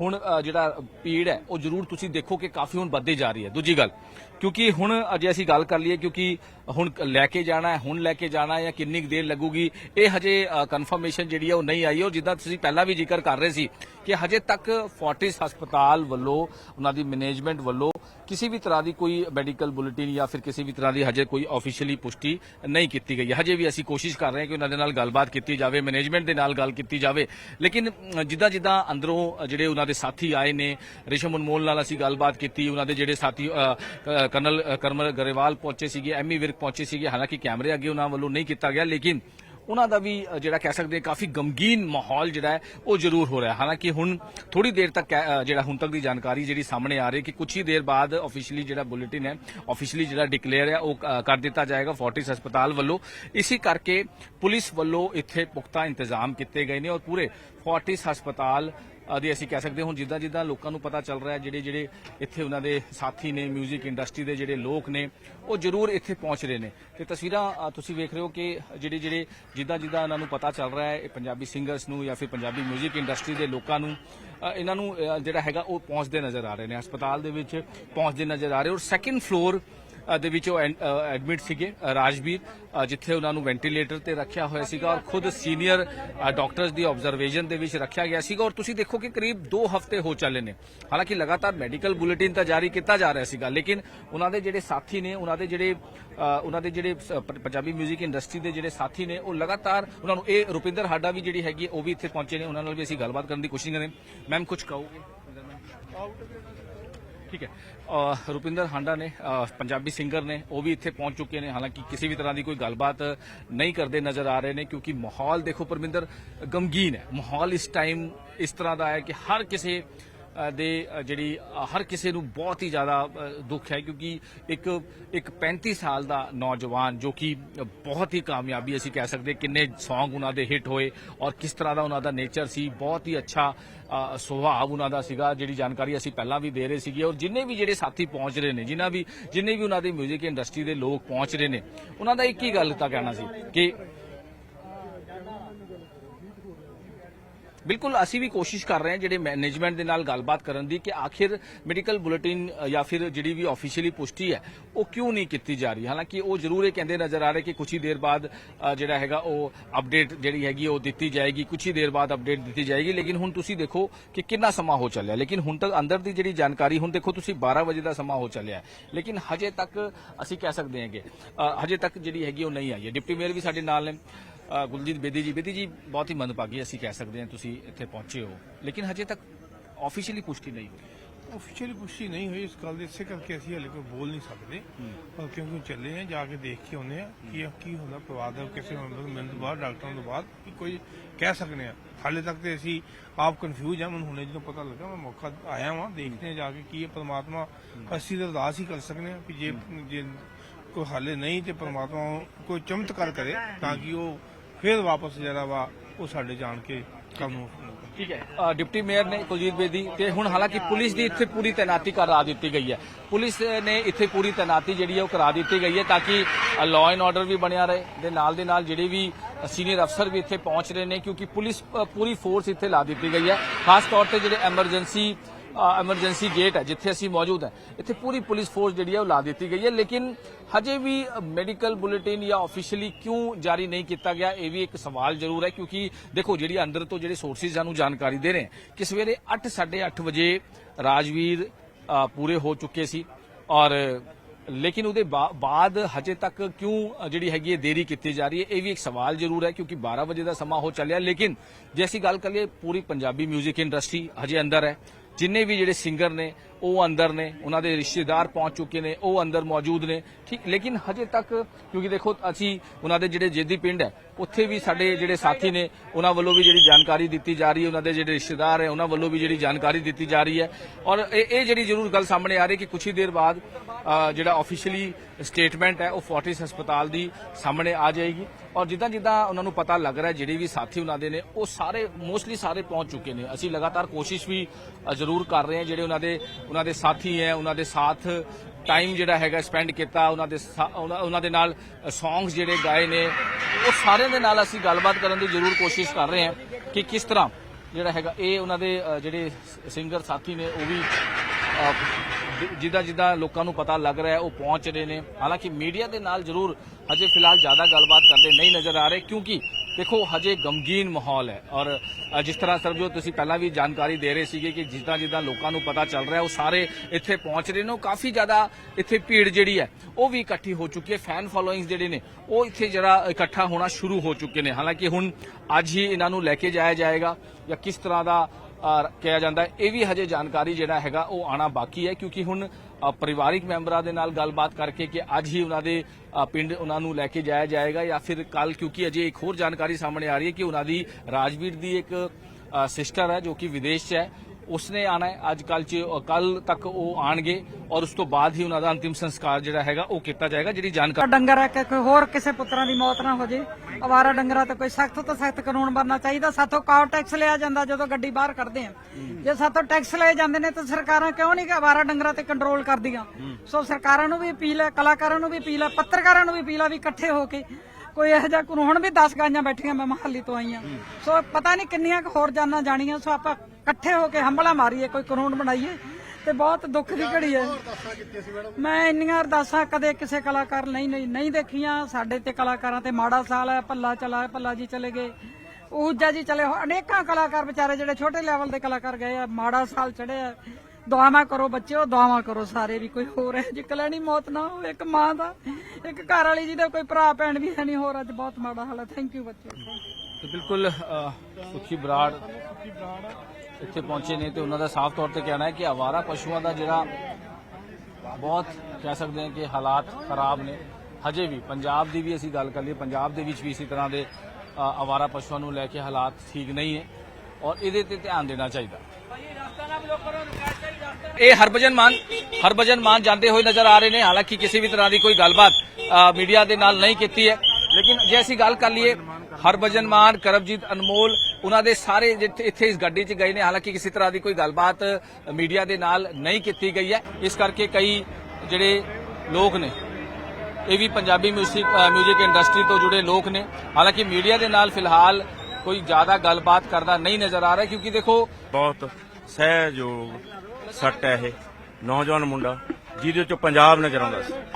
ਹੁਣ ਜਿਹੜਾ ਪੀੜ ਹੈ, ਉਹ ਜ਼ਰੂਰ ਤੁਸੀਂ ਦੇਖੋ ਕਿ ਕਾਫੀ ਹੁਣ ਵੱਧਦੀ ਜਾ ਰਹੀ ਹੈ। ਦੂਜੀ ਗੱਲ, ਕਿਉਂਕਿ ਹੁਣ ਅਜੇ ਅਸੀਂ ਗੱਲ ਕਰ ਲਈਏ, ਕਿਉਂਕਿ ਹੁਣ ਲੈ ਕੇ ਜਾਣਾ ਹੈ, ਹੁਣ ਲੈ ਕੇ ਜਾਣਾ ਹੈ ਜਾਂ ਕਿੰਨੀ ਕੁ ਦੇਰ ਲੱਗੂਗੀ, ਇਹ ਹਜੇ ਕਨਫਰਮੇਸ਼ਨ ਜਿਹੜੀ ਹੈ ਉਹ ਨਹੀਂ ਆਈ। ਔਰ ਜਿੱਦਾਂ ਤੁਸੀਂ ਪਹਿਲਾਂ ਵੀ ਜ਼ਿਕਰ ਕਰ ਰਹੇ ਸੀ ਕਿ ਹਜੇ ਤੱਕ ਫੋਰਟਿਸ ਹਸਪਤਾਲ ਵੱਲੋਂ, ਉਹਨਾਂ ਦੀ ਮੈਨੇਜਮੈਂਟ ਵੱਲੋਂ ਕਿਸੇ ਵੀ ਤਰ੍ਹਾਂ ਦੀ ਕੋਈ ਮੈਡੀਕਲ ਬੁਲੇਟਿਨ ਜਾਂ ਫਿਰ ਕਿਸੇ ਵੀ ਤਰ੍ਹਾਂ ਦੀ ਹਜੇ ਕੋਈ ਆਫੀਸ਼ੀਅਲੀ ਪੁਸ਼ਟੀ ਨਹੀਂ ਕੀਤੀ ਗਈ ਹੈ। ਹਜੇ ਵੀ ਅਸੀਂ ਕੋਸ਼ਿਸ਼ ਕਰ ਰਹੇ ਹਾਂ ਕਿ ਉਹਨਾਂ ਦੇ ਨਾਲ ਗੱਲਬਾਤ ਕੀਤੀ ਜਾਵੇ ਮੈਨੇਜਮੈਂਟ ਦੇ ਨਾਲ ਗੱਲ ਕੀਤੀ ਜਾਵੇ। ਲੇਕਿਨ ਜਿੱਦਾਂ ਜਿੱਦਾਂ ਅੰਦਰੋਂ ਜਿਹੜੇ ਉਹਨਾਂ ਦੇ ਸਾਥੀ ਆਏ ਨੇ। ਰਿਸ਼ਮ ਅਨਮੋਲ ਨਾਲ ਅਸੀਂ ਗੱਲਬਾਤ ਕੀਤੀ, ਉਹਨਾਂ ਦੇ ਜਿਹੜੇ ਸਾਥੀ ਕਰਨਲ ਕਰਮਲ ਗਰੇਵਾਲ ਪਹੁੰਚੇ ਸੀਗੇ, ਐਮੀ ਵਿਰਕ ਪਹੁੰਚੇ ਸੀਗੇ। ਹਾਲਾਂਕਿ ਕੈਮਰੇ ਅੱਗੇ ਉਹਨਾਂ ਵੱਲੋਂ ਨਹੀਂ ਕੀਤਾ ਗਿਆ, ਲੇਕਿਨ ਉਹਨਾਂ ਦਾ ਵੀ ਜਿਹੜਾ ਕਹਿ ਸਕਦੇ ਕਾਫੀ ਗਮਗੀਨ ਮਾਹੌਲ ਜਿਹੜਾ ਹੈ, ਉਹ ਜ਼ਰੂਰ ਹੋ ਰਿਹਾ ਹਾਲਾਂਕਿ ਹੁਣ ਥੋੜੀ ਦੇਰ ਤੱਕ ਜਿਹੜਾ ਹੁਣ ਤੱਕ ਦੀ ਜਾਣਕਾਰੀ ਜਿਹੜੀ ਸਾਹਮਣੇ ਆ ਰਹੀ ਕਿ ਕੁਝ ਹੀ ਦੇਰ ਬਾਅਦ ਆਫੀਸ਼ੀਅਲੀ ਜਿਹੜਾ ਬੁਲੇਟਿਨ ਹੈ ਆਫੀਸ਼ੀਅਲੀ ਜਿਹੜਾ ਡਿਕਲੇਅਰ ਹੈ, ਉਹ ਕਰ ਦਿੱਤਾ ਜਾਏਗਾ ਫੋਰਟਿਸ ਹਸਪਤਾਲ ਵੱਲੋਂ। ਇਸੇ ਕਰਕੇ ਪੁਲਿਸ ਵੱਲੋਂ ਇੱਥੇ ਪੁਖਤਾ ਇੰਤਜ਼ਾਮ ਕੀਤੇ ਗਏ ਨੇ ਔਰ ਪੂਰੇ ਫੋਰਟਿਸ ਹਸਪਤਾਲ ਦੀ ਅਸੀਂ ਕਹਿ ਸਕਦੇ ਹਾਂ ਹੁਣ ਜਿੱਦਾਂ ਜਿੱਦਾਂ ਲੋਕਾਂ ਨੂੰ ਪਤਾ ਚੱਲ ਰਿਹਾ ਹੈ ਜਿਹੜੇ ਜਿਹੜੇ ਇੱਥੇ ਉਹਨਾਂ ਦੇ ਸਾਥੀ ਨੇ 뮤직 ਇੰਡਸਟਰੀ ਦੇ ਜਿਹੜੇ ਲੋਕ ਨੇ ਉਹ ਜ਼ਰੂਰ ਇੱਥੇ ਪਹੁੰਚ ਰਹੇ ਨੇ ਤੇ ਤਸਵੀਰਾਂ ਅ, ਤੁਸੀਂ ਵੇਖ ਰਹੇ ਹੋ ਕਿ ਜਿਹੜੇ ਜਿਹੜੇ ਜਿੱਦਾਂ ਜਿੱਦਾਂ ਇਹਨਾਂ ਨੂੰ ਪਤਾ ਚੱਲ ਰਿਹਾ ਹੈ ਇਹ ਪੰਜਾਬੀ ਸਿੰਗਰਸ ਨੂੰ ਜਾਂ ਫਿਰ ਪੰਜਾਬੀ 뮤직 ਇੰਡਸਟਰੀ ਦੇ ਲੋਕਾਂ ਨੂੰ ਅ, ਇਹਨਾਂ ਨੂੰ ਅ, ਜਿਹੜਾ ਹੈਗਾ ਉਹ ਪਹੁੰਚਦੇ ਨਜ਼ਰ ਆ ਰਹੇ ਨੇ ਹਸਪਤਾਲ ਦੇ ਵਿੱਚ ਪਹੁੰਚਦੇ ਨਜ਼ਰ ਆ ਰਹੇ ਔਰ ਸੈਕੰਡ ਫਲੋਰ ਅ, ਦੇ ਵਿੱਚ ਉਹ ਐਡਮਿਟ ਸੀਗੇ ਰਾਜਵੀਰ ਜਿੱਥੇ ਉਹਨਾਂ ਨੂੰ ਵੈਂਟੀਲੇਟਰ ਤੇ ਰੱਖਿਆ ਹੋਇਆ ਸੀਗਾ ਔਰ ਖੁਦ ਸੀਨੀਅਰ ਡਾਕਟਰਸ ਦੀ ਆਬਜ਼ਰਵੇਸ਼ਨ ਦੇ ਵਿੱਚ ਰੱਖਿਆ ਗਿਆ ਸੀਗਾ ਔਰ ਤੁਸੀਂ ਦੇਖੋ ਕਿ ਕਰੀਬ 2 ਹਫ਼ਤੇ ਹੋ ਚੱਲੇ ਨੇ। ਹਾਲਾਂਕਿ ਲਗਾਤਾਰ ਮੈਡੀਕਲ ਬੁਲੇਟਿਨ ਤਾਂ ਜਾਰੀ ਕੀਤਾ ਜਾ ਰਿਹਾ ਸੀਗਾ ਲੇਕਿਨ ਉਹਨਾਂ ਦੇ ਜਿਹੜੇ ਸਾਥੀ ਨੇ ਉਹਨਾਂ ਦੇ ਜਿਹੜੇ ਅ, ਉਹਨਾਂ ਦੇ ਜਿਹੜੇ ਪੰਜਾਬੀ 뮤직 ਇੰਡਸਟਰੀ ਦੇ ਜਿਹੜੇ ਸਾਥੀ ਨੇ ਉਹ ਲਗਾਤਾਰ ਉਹਨਾਂ ਨੂੰ ਇਹ ਰੁਪਿੰਦਰ ਹਾਡਾ ਵੀ ਜਿਹੜੀ ਹੈਗੀ ਉਹ ਵੀ ਇੱਥੇ ਪਹੁੰਚੇ ਨੇ ਉਹਨਾਂ ਨਾਲ ਵੀ ਅਸੀਂ ਗੱਲਬਾਤ ਕਰਨ ਦੀ ਕੋਸ਼ਿਸ਼ ਕਰਾਂਗੇ। ਮੈਮ ਕੁਝ ਕਹੋਗੇ? ਠੀਕ ਹੈ। ਅ, ਰੁਪਿੰਦਰ ਹਾਂਡਾ ਨੇ ਪੰਜਾਬੀ ਸਿੰਗਰ ਨੇ ਉਹ ਵੀ ਇੱਥੇ ਪਹੁੰਚ ਚੁੱਕੇ ਨੇ। ਹਾਲਾਂਕਿ ਕਿਸੇ ਵੀ ਤਰ੍ਹਾਂ ਦੀ ਕੋਈ ਗੱਲਬਾਤ ਨਹੀਂ ਕਰਦੇ ਨਜ਼ਰ ਆ ਰਹੇ ਨੇ ਕਿਉਂਕਿ ਮਾਹੌਲ ਦੇਖੋ ਪਰਮਿੰਦਰ ਗਮਗੀਨ ਹੈ। ਮਾਹੌਲ ਇਸ ਟਾਈਮ ਇਸ ਤਰ੍ਹਾਂ ਦਾ ਹੈ ਕਿ ਹਰ ਕਿਸੇ ਦੇ ਜਿਹੜੀ ਹਰ ਕਿਸੇ ਨੂੰ ਬਹੁਤ ਹੀ ਜ਼ਿਆਦਾ ਦੁੱਖ ਹੈ ਕਿਉਂਕਿ ਇੱਕ ਇੱਕ 35 ਸਾਲ ਦਾ ਨੌਜਵਾਨ ਜੋ ਕਿ ਬਹੁਤ ਹੀ ਕਾਮਯਾਬੀ ਅਸੀਂ ਕਹਿ ਸਕਦੇ ਕਿੰਨੇ ਸੌਂਗ ਉਹਨਾਂ ਦੇ ਹਿੱਟ ਹੋਏ ਔਰ ਕਿਸ ਤਰ੍ਹਾਂ ਦਾ ਉਹਨਾਂ ਦਾ ਨੇਚਰ ਸੀ, ਬਹੁਤ ਹੀ ਅੱਛਾ ਸੁਭਾਅ ਉਹਨਾਂ ਦਾ ਸੀਗਾ, ਜਿਹੜੀ ਜਾਣਕਾਰੀ ਅਸੀਂ ਪਹਿਲਾਂ ਵੀ ਦੇ ਰਹੇ ਸੀਗੇ ਔਰ ਜਿੰਨੇ ਵੀ ਜਿਹੜੇ ਸਾਥੀ ਪਹੁੰਚ ਰਹੇ ਨੇ, ਜਿਨ੍ਹਾਂ ਵੀ, ਜਿੰਨੇ ਵੀ ਉਹਨਾਂ ਦੇ 뮤직 ਇੰਡਸਟਰੀ ਦੇ ਲੋਕ ਪਹੁੰਚ ਰਹੇ ਨੇ, ਉਹਨਾਂ ਦਾ ਇੱਕ ਹੀ ਗੱਲ ਤਾਂ ਕਹਿਣਾ ਸੀ ਕਿ ਬਿਲਕੁਲ ਅਸੀਂ ਵੀ ਕੋਸ਼ਿਸ਼ ਕਰ ਰਹੇ ਹਾਂ ਜਿਹੜੇ ਮੈਨੇਜਮੈਂਟ ਦੇ ਨਾਲ ਗੱਲਬਾਤ ਕਰਨ ਦੀ ਕਿ ਆਖਿਰ ਮੈਡੀਕਲ ਬੁਲੇਟਿਨ ਜਾਂ ਫਿਰ ਜਿਹੜੀ ਵੀ ਆਫੀਸ਼ੀਅਲੀ ਪੁਸ਼ਟੀ ਹੈ, ਉਹ ਕਿਉਂ ਨਹੀਂ ਕੀਤੀ ਜਾ ਰਹੀ? ਹਾਲਾਂਕਿ ਉਹ ਜ਼ਰੂਰ ਇਹ ਕਹਿੰਦੇ ਨਜ਼ਰ ਆ ਰਹੇ ਕਿ ਕੁਝ ਹੀ ਦੇਰ ਬਾਅਦ ਜਿਹੜਾ ਹੈਗਾ ਉਹ ਅਪਡੇਟ ਜਿਹੜੀ ਹੈਗੀ ਉਹ ਦਿੱਤੀ ਜਾਏਗੀ ਕੁਝ ਹੀ ਦੇਰ ਬਾਅਦ ਅਪਡੇਟ ਦਿੱਤੀ ਜਾਏਗੀ। ਲੇਕਿਨ ਹੁਣ ਤੁਸੀਂ ਦੇਖੋ ਕਿ ਕਿੰਨਾ ਸਮਾਂ ਹੋ ਚੱਲਿਆ। ਲੇਕਿਨ ਹੁਣ ਤੱਕ ਅੰਦਰ ਦੀ ਜਿਹੜੀ ਜਾਣਕਾਰੀ, ਹੁਣ ਦੇਖੋ ਤੁਸੀਂ 12 ਵਜੇ ਦਾ ਸਮਾਂ ਹੋ ਚੱਲਿਆ। ਲੇਕਿਨ ਹਜੇ ਤੱਕ ਅਸੀਂ ਕਹਿ ਸਕਦੇ ਹਾਂ ਕਿ ਹਜੇ ਤੱਕ ਜਿਹੜੀ ਹੈਗੀ ਉਹ ਨਹੀਂ ਆਈ ਹੈ। ਡਿਪਟੀ ਮੇਅਰ ਵੀ ਸਾਡੇ ਨਾਲ ਨੇ। ਗੁਲਜੀਤ ਬੇਦੀ ਜੀ ਬੇਦੀ ਜੀ ਬਹੁਤ ਹੀ ਮੰਦਭਾਗੀ ਅਸੀਂ ਕਹਿ ਸਕਦੇ ਹਾਂ ਤੁਸੀਂ ਇੱਥੇ ਪਹੁੰਚੇ ਹੋ। ਲੇਕਿਨ ਹਜੇ ਤੱਕ ਆਫੀਸ਼ੀਅਲੀ ਪੁਸ਼ਟੀ ਨਹੀਂ ਹੋਈ। ਆਫੀਸ਼ੀਅਲੀ ਪੁਸ਼ਟੀ ਨਹੀਂ ਹੋਈ ਇਸ ਗੱਲ ਦੇ ਇਸੇ ਕਰਕੇ ਅਸੀਂ ਹਲੇ ਕੋਈ ਬੋਲ ਨਹੀਂ ਸਕਦੇ। ਪਰ ਕਿਉਂਕਿ ਚੱਲੇ ਆ ਜਾ ਕੇ ਦੇਖ ਕੇ ਆਉਂਦੇ ਆ ਕਿ ਇਹ ਕੀ ਹੁੰਦਾ ਪਰਿਵਾਰ ਦਾ ਕਿਸੇ ਮੈਂਬਰ ਨੂੰ ਮਿਲਣ ਤੋਂ ਬਾਅਦ ਡਾਕਟਰਾਂ ਤੋਂ ਬਾਅਦ ਕਿ ਕੋਈ ਕਹਿ ਸਕਦੇ ਆ। ਹਾਲੇ ਤੱਕ ਤੇ ਅਸੀਂ ਆਪ ਕਨਫਿਊਜ਼ ਆ ਮੈਨੂੰ ਹੁਣੇ ਜਦੋਂ ਪਤਾ ਲੱਗਾ ਮੈਂ ਮੌਕਾ ਆਇਆ ਵਾਂ ਦੇਖਦੇ ਆ ਜਾ ਕੇ ਕੀ ਇਹ ਪਰਮਾਤਮਾ ਅਸੀਂ ਤਾਂ ਅਰਦਾਸ ਹੀ ਕਰ ਸਕਦੇ ਆ ਕਿ ਜੇ ਜੇ ਕੋਈ ਹਾਲੇ ਨਹੀਂ ਤੇ ਪਰਮਾਤਮਾ ਕੋਈ ਚਮਤਕਾਰ ਕਰੇ ਤਾਂ ਕਿ ਉਹ ਫਿਰ ਵਾਪਸ ਜਿਹੜਾ ਵਾ ਉਹ ਸਾਡੇ ਜਾਣ ਕੇ ਕੰਮ ਨੂੰ ਠੀਕ ਹੈ। ਡਿਪਟੀ ਮੇਅਰ ਨੇ ਕੁਲਜੀਤ ਬੇਦੀ ਤੇ ਹੁਣ ਹਾਲਾਂਕਿ ਪੁਲਿਸ ਦੀ ਇੱਥੇ ਪੂਰੀ ਤੈਨਾਤੀ ਕਰਾ ਦਿੱਤੀ ਗਈ ਹੈ। ਪੁਲਿਸ ਨੇ ਇੱਥੇ ਪੂਰੀ ਤੈਨਾਤੀ ਜਿਹੜੀ ਹੈ ਉਹ ਕਰਾ ਦਿੱਤੀ ਗਈ ਹੈ ਤਾਂ ਕਿ ਲਾਅ ਐਂਡ ਆਰਡਰ ਵੀ ਬਣਿਆ ਰਹੇ। ਦੇ ਨਾਲ ਦੇ ਨਾਲ ਜਿਹੜੇ ਵੀ ਸੀਨੀਅਰ ਅਫਸਰ ਵੀ ਇੱਥੇ ਪਹੁੰਚ ਰਹੇ ਨੇ ਕਿਉਂਕਿ ਪੁਲਿਸ ਪੂਰੀ ਫੋਰਸ ਇੱਥੇ ਲਾ ਦਿੱਤੀ ਗਈ ਹੈ। ਖਾਸ ਤੌਰ ਤੇ ਜਿਹੜੇ ਐਮਰਜੈਂਸੀ ਐਮਰਜੈਂਸੀ ਗੇਟ ਹੈ, ਜਿੱਥੇ ਅਸੀਂ ਮੌਜੂਦ ਹੈ। ਇੱਥੇ ਪੂਰੀ ਪੁਲਿਸ ਫੋਰਸ ਜਿਹੜੀ ਹੈ ਉਹ ਲਾ ਦਿੱਤੀ ਗਈ ਹੈ, ਲੇਕਿਨ ਹਜੇ ਵੀ ਮੈਡੀਕਲ ਬੁਲੇਟਿਨ ਜਾਂ ਆਫੀਸ਼ੀਅਲੀ ਕਿਉਂ ਜਾਰੀ ਨਹੀਂ ਕੀਤਾ ਗਿਆ, ਇਹ ਵੀ ਇੱਕ ਸਵਾਲ ਜ਼ਰੂਰ ਹੈ, ਕਿਉਂਕਿ ਦੇਖੋ, ਜਿਹੜੀ ਅੰਦਰ ਤੋਂ ਜਿਹੜੇ ਸੋਰਸਿਸ ਸਾਨੂੰ ਜਾਣਕਾਰੀ ਦੇ ਰਹੇ ਕਿ ਸਵੇਰੇ 8:30 ਵਜੇ ਰਾਜਵੀਰ ਪੂਰੇ ਹੋ ਚੁੱਕੇ ਸੀ ਔਰ ਲੇਕਿਨ ਉਹਦੇ ਬਾਅਦ ਹਜੇ ਤੱਕ ਕਿਉਂ ਜਿਹੜੀ ਹੈਗੀ ਹੈ ਦੇਰੀ ਕੀਤੀ ਜਾ ਰਹੀ ਹੈ, ਇਹ ਵੀ ਇੱਕ ਸਵਾਲ ਜ਼ਰੂਰ ਹੈ, ਕਿਉਂਕਿ 12 ਵਜੇ ਦਾ ਸਮਾਂ ਹੋ ਚੱਲਿਆ, ਲੇਕਿਨ ਜੇ ਅਸੀਂ ਗੱਲ ਕਰੀਏ ਪੂਰੀ ਪੰਜਾਬੀ 뮤직 ਇੰਡਸਟਰੀ ਹਜੇ ਅੰਦਰ ਹੈ ਜਿੰਨੇ ਵੀ ਜਿਹੜੇ ਸਿੰਗਰ ਨੇ ਉਹ ਅੰਦਰ ਨੇ, ਉਹਨਾਂ ਦੇ ਰਿਸ਼ਤੇਦਾਰ ਪਹੁੰਚ ਚੁੱਕੇ ਨੇ, ਉਹ ਅੰਦਰ ਮੌਜੂਦ ਨੇ। ਠੀਕ, ਲੇਕਿਨ ਹਜੇ ਤੱਕ, ਕਿਉਂਕਿ ਦੇਖੋ, ਅਸੀਂ ਉਹਨਾਂ ਦੇ ਜਿਹੜੇ ਜੇਦੀ ਪਿੰਡ ਹੈ, ਉੱਥੇ ਵੀ ਸਾਡੇ ਜਿਹੜੇ ਸਾਥੀ ਨੇ, ਉਹਨਾਂ ਵੱਲੋਂ ਵੀ ਜਿਹੜੀ ਜਾਣਕਾਰੀ ਦਿੱਤੀ ਜਾ ਰਹੀ ਹੈ, ਉਹਨਾਂ ਦੇ ਜਿਹੜੇ ਰਿਸ਼ਤੇਦਾਰ ਹੈ, ਉਹਨਾਂ ਵੱਲੋਂ ਵੀ ਜਿਹੜੀ ਜਾਣਕਾਰੀ ਦਿੱਤੀ ਜਾ ਰਹੀ ਹੈ। ਔਰ ਇਹ ਜਿਹੜੀ ਜ਼ਰੂਰ ਗੱਲ ਸਾਹਮਣੇ ਆ ਰਹੀ ਕਿ ਕੁਝ ਹੀ ਦੇਰ ਬਾਅਦ ਜਿਹੜਾ ਆਫੀਸ਼ੀਅਲੀ ਸਟੇਟਮੈਂਟ ਹੈ, ਉਹ ਫੋਰਟਿਸ ਹਸਪਤਾਲ ਦੀ ਸਾਹਮਣੇ ਆ ਜਾਏਗੀ। ਔਰ ਜਿੱਦਾਂ ਜਿੱਦਾਂ ਉਹਨਾਂ ਨੂੰ ਪਤਾ ਲੱਗ ਰਿਹਾ ਜਿਹੜੇ ਵੀ ਸਾਥੀ ਉਹਨਾਂ ਦੇ ਨੇ, ਉਹ ਸਾਰੇ ਮੋਸਟਲੀ ਸਾਰੇ ਪਹੁੰਚ ਚੁੱਕੇ ਨੇ। ਅਸੀਂ ਲਗਾਤਾਰ ਕੋਸ਼ਿਸ਼ ਵੀ ਜ਼ਰੂਰ ਕਰ ਰਹੇ ਹਾਂ, ਜਿਹੜੇ ਉਹਨਾਂ ਦੇ ਉਹਨਾਂ ਦੇ ਸਾਥੀ ਹੈ, ਉਹਨਾਂ ਦੇ ਸਾਥ ਟਾਈਮ ਜਿਹੜਾ ਹੈਗਾ ਸਪੈਂਡ ਕੀਤਾ, ਉਹਨਾਂ ਦੇ ਸਾ- ਉਹਨਾਂ ਦੇ ਨਾਲ ਸੌਂਗਸ ਜਿਹੜੇ ਗਾਏ ਨੇ, ਉਹ ਸਾਰਿਆਂ ਦੇ ਨਾਲ ਅਸੀਂ ਗੱਲਬਾਤ ਕਰਨ ਦੀ ਜ਼ਰੂਰ ਕੋਸ਼ਿਸ਼ ਕਰ ਰਹੇ ਹਾਂ ਕਿ ਕਿਸ ਤਰ੍ਹਾਂ ਜਿਹੜਾ ਹੈਗਾ, ਇਹ ਉਹਨਾਂ ਦੇ ਜਿਹੜੇ ਸਿੰਗਰ ਸਾਥੀ ਨੇ, ਉਹ ਵੀ ਜਿੱਦਾਂ ਜਿੱਦਾਂ ਲੋਕਾਂ ਨੂੰ ਪਤਾ ਲੱਗ ਰਿਹਾ ਉਹ ਪਹੁੰਚ ਰਹੇ ਨੇ। ਹਾਲਾਂਕਿ ਮੀਡੀਆ ਦੇ ਨਾਲ ਜ਼ਰੂਰ ਅਜੇ ਫਿਲਹਾਲ ਜ਼ਿਆਦਾ ਗੱਲਬਾਤ ਕਰਦੇ ਨਹੀਂ ਨਜ਼ਰ ਆ ਰਹੇ, ਕਿਉਂਕਿ ਦੇਖੋ, ਹਜੇ ਗਮਗੀਨ ਮਾਹੌਲ ਹੈ। ਔਰ ਜਿਸ ਤਰ੍ਹਾਂ ਸਰਬਜੋਤ ਤੁਸੀਂ ਪਹਿਲਾਂ ਵੀ ਜਾਣਕਾਰੀ ਦੇ ਰਹੇ ਸੀਗੇ ਕਿ ਜਿੱਦਾਂ ਜਿੱਦਾਂ ਲੋਕਾਂ ਨੂੰ ਪਤਾ ਚੱਲ ਰਿਹਾ, ਉਹ ਸਾਰੇ ਇੱਥੇ ਪਹੁੰਚ ਰਹੇ ਨੇ। ਉਹ ਕਾਫੀ ਜ਼ਿਆਦਾ ਇੱਥੇ ਭੀੜ ਜਿਹੜੀ ਹੈ, ਉਹ ਵੀ ਇਕੱਠੀ ਹੋ ਚੁੱਕੀ ਹੈ। ਫੈਨ ਫਾਲੋਇੰਗਸ ਜਿਹੜੇ ਨੇ, ਉਹ ਇੱਥੇ ਜਿਹੜਾ ਇਕੱਠਾ ਹੋਣਾ ਸ਼ੁਰੂ ਹੋ ਚੁੱਕੇ ਨੇ। ਹਾਲਾਂਕਿ ਹੁਣ ਅੱਜ ਹੀ ਇਹਨਾਂ ਨੂੰ ਲੈ ਕੇ ਜਾਇਆ ਜਾਏਗਾ ਜਾਂ ਕਿਸ ਤਰ੍ਹਾਂ ਦਾ ਕਿਹਾ ਜਾਂਦਾ ਹੈ। ਇਹ ਵੀ ਹਜੇ ਜਾਣਕਾਰੀ ਜਿਹੜਾ ਹੈਗਾ ਉਹ ਆਣਾ ਬਾਕੀ ਹੈ, ਕਿਉਂਕਿ ਹੁਣ ਪਰਿਵਾਰਿਕ ਮੈਂਬਰਾਂ ਦੇ ਨਾਲ ਗੱਲਬਾਤ ਕਰਕੇ ਕਿ ਅੱਜ ਹੀ ਉਹਨਾਂ ਦੇ ਪਿੰਡ ਉਹਨਾਂ ਨੂੰ ਲੈ ਕੇ ਜਾਇਆ ਜਾਏਗਾ ਜਾਂ ਫਿਰ ਕੱਲ ਕਿਉਂਕਿ ਅਜੇ ਇੱਕ ਹੋਰ ਜਾਣਕਾਰੀ ਸਾਹਮਣੇ ਆ ਰਹੀ ਹੈ ਕਿ ਉਹਨਾਂ ਦੀ ਰਾਜਵੀਰ ਦੀ ਇੱਕ ਸਿਸਟਰ ਹੈ ਜੋ ਕਿ ਵਿਦੇਸ਼ 'ਚ ਹੈ। ਉਸਨੇ ਆਣਾ ਹੈ। ਅੱਜ ਕੱਲ ਚ ਕੱਲ ਤੱਕ ਉਹ ਆਣਗੇ ਔਰ ਉਸ ਤੋਂ ਬਾਅਦ ਹੀ ਉਹਨਾਂ ਦਾ ਅੰਤਿਮ ਸੰਸਕਾਰ ਜਿਹੜਾ ਹੈਗਾ ਉਹ ਕੀਤਾ ਜਾਏਗਾ ਜਿਹੜੀ ਜਾਣਕਾਰੀ ਡੰਗਰ ਹੈ ਕਿ ਕੋਈ ਹੋਰ ਕਿਸੇ ਪੁੱਤਰਾਂ ਦੀ ਮੌਤ ਨਾ ਹੋ ਜੇ। ਅਵਾਰਾ ਡੰਗਰਾਂ ਤੇ ਕੋਈ ਸਖਤ ਤੋਂ ਸਖਤ ਕਾਨੂੰਨ ਬਣਨਾ ਚਾਹੀਦਾ। ਸਾਥੋਂ ਕਾਉ ਟੈਕਸ ਲਿਆ ਜਾਂਦਾ ਜਦੋਂ ਗੱਡੀ ਬਾਹਰ ਕੱਢਦੇ ਆ? ਜੇ ਸਾਥੋਂ ਟੈਕਸ ਲਏ ਜਾਂਦੇ ਨੇ ਤਾਂ ਸਰਕਾਰਾਂ ਕਿਉਂ ਨਹੀਂ ਕਿ ਅਵਾਰਾ ਡੰਗਰਾਂ ਤੇ ਕੰਟਰੋਲ ਕਰਦੀਆਂ? ਸੋ ਸਰਕਾਰਾਂ ਨੂੰ ਵੀ ਅਪੀਲ ਹੈ ਕਲਾਕਾਰਾਂ ਨੂੰ ਵੀ ਅਪੀਲ ਹੈ ਪੱਤਰਕਾਰਾਂ ਨੂੰ ਵੀ ਅਪੀਲ ਹੈ ਵੀ ਇਕੱਠੇ ਹੋ ਕੇ ਕੋਈ ਇਹੋ ਜਿਹਾ ਕਾਨੂੰਨ ਹੁਣ ਵੀ 10 ਗਾਈਆਂ ਬੈਠੀਆਂ ਮੈਂ ਮਹੱਲੀ ਤੋਂ ਆਈਆਂ। ਸੋ ਪਤਾ ਨਹੀਂ ਕਿੰਨੀਆਂ ਕੁ ਹੋਰ ਜਾਨਾਂ ਜਾਣੀਆਂ ਸੋ ਆਪਾਂ ਇਕੱਠੇ ਹੋ ਕੇ ਹੰਬਲਾ ਮਾਰੀਏ ਕੋਈ ਕਾਨੂੰਨ ਬਣਾਈਏ ਤੇ ਬਹੁਤ ਦੁੱਖ ਦੀ ਘੜੀ ਹੈ। ਮੈਂ ਇੰਨੀਆਂ ਅਰਦਾਸਾਂ ਕਦੇ ਕਿਸੇ ਕਲਾਕਾਰ ਨਹੀਂ ਨਹੀਂ ਨਹੀਂ ਦੇਖੀਆਂ। ਸਾਡੇ ਤੇ ਕਲਾਕਾਰਾਂ ਤੇ ਮਾੜਾ ਸਾਲ ਹੈ ਭੱਲਾ ਚਲਾ ਭੱਲਾ ਜੀ ਚਲੇ ਗਏ। ਊਜਾ ਜੀ ਚਲੇ ਹੋ- ਅਨੇਕਾਂ ਕਲਾਕਾਰ ਵਿਚਾਰੇ ਜਿਹੜੇ ਛੋਟੇ ਲੈਵਲ ਦੇ ਕਲਾਕਾਰ ਗਏ ਆ ਮਾੜਾ ਸਾਲ ਚੜਿਆ ਦੁਆਵਾਂ ਕਰੋ ਬੱਚਿਓ ਦੁਆਵਾਂ ਕਰੋ ਸਾਰੇ ਵੀ ਕੋਈ ਹੋਰ ਹੈ ਜਿਕਲੇ ਨਹੀਂ ਮੌਤ ਨਾ ਹੋਵੇ ਇੱਕ ਮਾਂ ਦਾ ਇੱਕ ਘਰ ਵਾਲੀ ਜਿਹਦਾ ਕੋਈ ਭਰਾ ਭੈਣ ਵੀ ਹੈ ਨਹੀਂ ਹੋਰ ਅੱਜ ਬਹੁਤ ਮਾੜਾ ਹਾਲ ਹੈ। ਥੈਂਕ ਯੂ ਬੱਚਿਓ। ਤੇ ਬਿਲਕੁਲ ਸੁਖੀ ਬਰਾੜ ਇੱਥੇ ਪਹੁੰਚੇ ਨੇ ਤੇ ਉਹਨਾਂ ਦਾ ਸਾਫ਼ ਤੌਰ ਤੇ ਕਹਿਣਾ ਹੈ ਕਿ ਆਵਾਰਾ ਪਸ਼ੂਆਂ ਦਾ ਜਿਹੜਾ ਬਹੁਤ ਕਹਿ ਸਕਦੇ ਹਾਂ ਕਿ ਹਾਲਾਤ ਖਰਾਬ ਨੇ। ਹਜੇ ਵੀ ਪੰਜਾਬ ਦੀ ਵੀ ਅਸੀਂ ਗੱਲ ਕਰ ਲਈਏ ਪੰਜਾਬ ਦੇ ਵਿੱਚ ਵੀ ਇਸੇ ਤਰ੍ਹਾਂ ਦੇ ਆਵਾਰਾ ਪਸ਼ੂਆਂ ਨੂੰ ਲੈ ਕੇ ਹਾਲਾਤ ਠੀਕ ਨਹੀਂ ਹੈ ਔਰ ਇਹਦੇ ਤੇ ਧਿਆਨ ਦੇਣਾ ਚਾਹੀਦਾ। ਇਹ ਹਰਭਜਨ ਮਾਨ ਹਰਭਜਨ ਮਾਨ ਜਾਂਦੇ ਹੋਏ ਨਜ਼ਰ ਆ ਰਹੇ ਨੇ। ਹਾਲਾਂਕਿ ਕਿਸੇ ਵੀ ਤਰ੍ਹਾਂ ਦੀ ਕੋਈ ਗੱਲਬਾਤ ਮੀਡੀਆ ਦੇ ਨਾਲ ਨਹੀਂ ਕੀਤੀ ਹੈ। ਲੇਕਿਨ ਜੇ ਅਸੀਂ ਗੱਲ ਕਰ ਲਈਏ, ਹਰਭਜਨ ਮਾਨ ਕਰਮਜੀਤ ਅਨਮੋਲ, ਉਹਨਾਂ ਦੇ ਸਾਰੇ ਇੱਥੇ ਇਸ ਗੱਡੀ 'ਚ ਗਏ ਨੇ। ਹਾਲਾਂਕਿ ਕਿਸੇ ਤਰ੍ਹਾਂ ਦੀ ਕੋਈ ਗੱਲਬਾਤ ਮੀਡੀਆ ਦੇ ਨਾਲ ਨਹੀਂ ਕੀਤੀ ਗਈ ਹੈ। ਇਸ ਕਰਕੇ ਕਈ ਜਿਹੜੇ ਲੋਕ ਨੇ, ਇਹ ਵੀ ਪੰਜਾਬੀ ਮਿਊਜ਼ਿਕ ਮਿਊਜ਼ਿਕ ਇੰਡਸਟਰੀ ਤੋਂ ਜੁੜੇ ਲੋਕ ਨੇ। ਹਾਲਾਂਕਿ ਮੀਡੀਆ ਦੇ ਨਾਲ ਫਿਲਹਾਲ ਕੋਈ ਜ਼ਿਆਦਾ ਗੱਲਬਾਤ ਕਰਦਾ ਨਹੀਂ ਨਜ਼ਰ ਆ ਰਿਹਾ, ਕਿਉਂਕਿ ਦੇਖੋ ਬਹੁਤ ਸਹਿਯੋਗ ਸੱਟ ਹੈ ਇਹ। ਨੌਜਵਾਨ ਮੁੰਡਾ ਜਿਹਦੇ ਚੋਂ ਪੰਜਾਬ ਨਜ਼ਰ ਆਉਂਦਾ ਸੀ।